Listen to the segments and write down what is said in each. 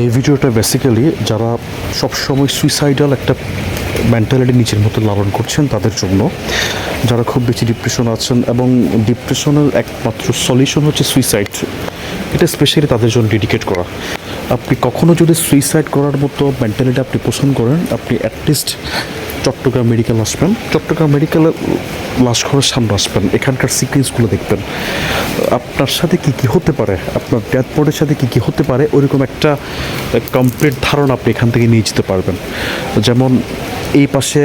এই ভিডিওটা বেসিক্যালি যারা সবসময় সুইসাইডাল একটা মেন্টালিটি নিজের মতো লালন করছেন তাদের জন্য, যারা খুব বেশি ডিপ্রেশন আছেন এবং ডিপ্রেশনের একমাত্র সলিউশন হচ্ছে সুইসাইড এটা স্পেশালি তাদের জন্য ডেডিকেট করা। আপনি কখনও যদি সুইসাইড করার মতো মেন্টালিটি আপনি পোষণ করেন, আপনি অ্যাটলিস্ট চট্টগ্রাম মেডিকেল আসবেন। চট্টগ্রাম মেডিকেলে লাশ ঘরের সামনে আসবেন, এখানকার সিকুয়েন্সগুলো দেখবেন। আপনার সাথে কি কি হতে পারে, আপনার ডেথ বোর্ডের সাথে কি কি হতে পারে, ওইরকম একটা কমপ্লিট ধারণা আপনি এখান থেকে নিয়ে যেতে পারবেন। যেমন এই পাশে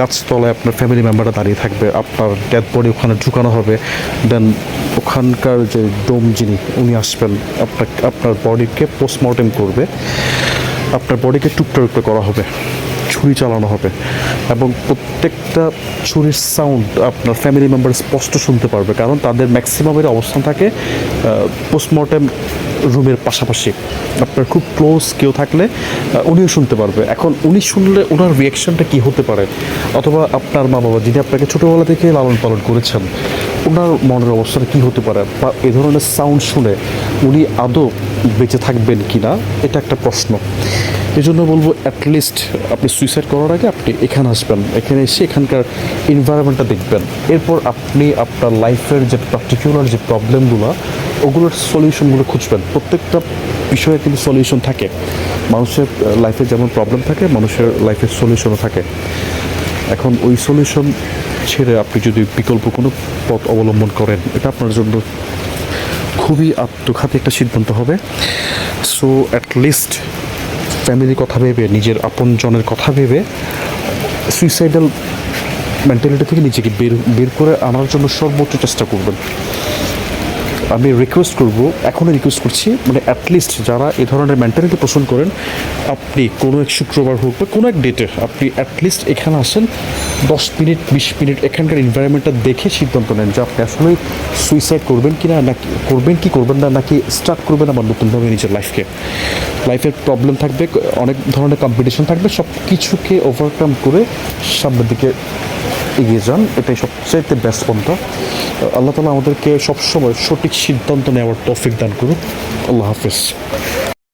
গাছতলায় আপনার ফ্যামিলি মেম্বাররা দাঁড়িয়ে থাকবে, আপনার ডেড বডি ওখানে ঢুকানো হবে দেন ওখানকার যে ডোম যিনি, উনি আসবেন আপনার আপনার বডিকে পোস্টমর্টেম করবে, আপনার বডিকে টুকটা টুকটা করা হবে, ছুরি চালানো হবে। এবং প্রত্যেকটা ছুরির সাউন্ড আপনার ফ্যামিলি মেম্বার স্পষ্ট শুনতে পারবে, কারণ তাদের ম্যাক্সিমামের অবস্থান থাকে পোস্টমর্টেম রুমের পাশাপাশি। আপনার খুব ক্লোজ কেউ থাকলে উনিও শুনতে পারবে। এখন উনি শুনলে ওনার রিয়াকশনটা কী হতে পারে? অথবা আপনার মা বাবা যিনি আপনাকে ছোটোবেলা থেকে লালন পালন করেছেন, ওনার মনের অবস্থাটা কী হতে পারে? বা এ ধরনের সাউন্ড শুনে উনি আদৌ বেঁচে থাকবেন কি না এটা একটা প্রশ্ন। এই জন্য বলব অ্যাটলিস্ট আপনি সুইসাইড করার আগে আপনি এখানে আসবেন। এখানে এসে এখানকার এনভায়রনমেন্টটা দেখবেন। এরপর আপনি আপনার লাইফের যে পার্টিকুলার যে প্রবলেমগুলো ওগুলোর সলিউশনগুলো খুঁজবেন। প্রত্যেকটা বিষয়ে কিন্তু সলিউশন থাকে। মানুষের লাইফে যেমন প্রবলেম থাকে, মানুষের লাইফের সলিউশনও থাকে। এখন ওই সলিউশন ছেড়ে আপনি যদি বিকল্প কোনো পথ অবলম্বন করেন, এটা আপনার জন্য খুবই আত্মঘাতী একটা সিদ্ধান্ত হবে। সো অ্যাটলিস্ট ফ্যামিলির কথা ভেবে, নিজের আপনজনের কথা ভেবে সুইসাইডাল মেন্টালিটি থেকে নিজেকে বের বের করে আনার জন্য সর্বোচ্চ চেষ্টা করবেন। আমি রিকোয়েস্ট করব এখনও রিকোয়েস্ট করছি মানে অ্যাটলিস্ট যারা এ ধরনের মেন্টালিটি পোষণ করেন, আপনি কোনো এক শুক্রবার হোক বা কোনো এক ডেটে আপনি অ্যাটলিস্ট এখানে আসেন, দশ মিনিট, বিশ মিনিট এখানকার এনভায়রনমেন্টটা দেখে সিদ্ধান্ত নেন যে আপনি আসলে সুইসাইড করবেন কি না নাকি করবেন কি, করবেন না, নাকি স্টার্ট করবেন আবার নতুনভাবে নিজের লাইফকে লাইফের প্রবলেম থাকবে, অনেক ধরনের কম্পিটিশন থাকবে সব কিছুকে ওভারকাম করে সামনের দিকে এগিয়ে যান, এটাই সবচেয়ে বেস্ট পন্থা। আল্লাহ তালা আমাদেরকে সবসময় সঠিক সিদ্ধান্ত নেওয়ার তৌফিক দান করুক। আল্লাহ হাফিজ।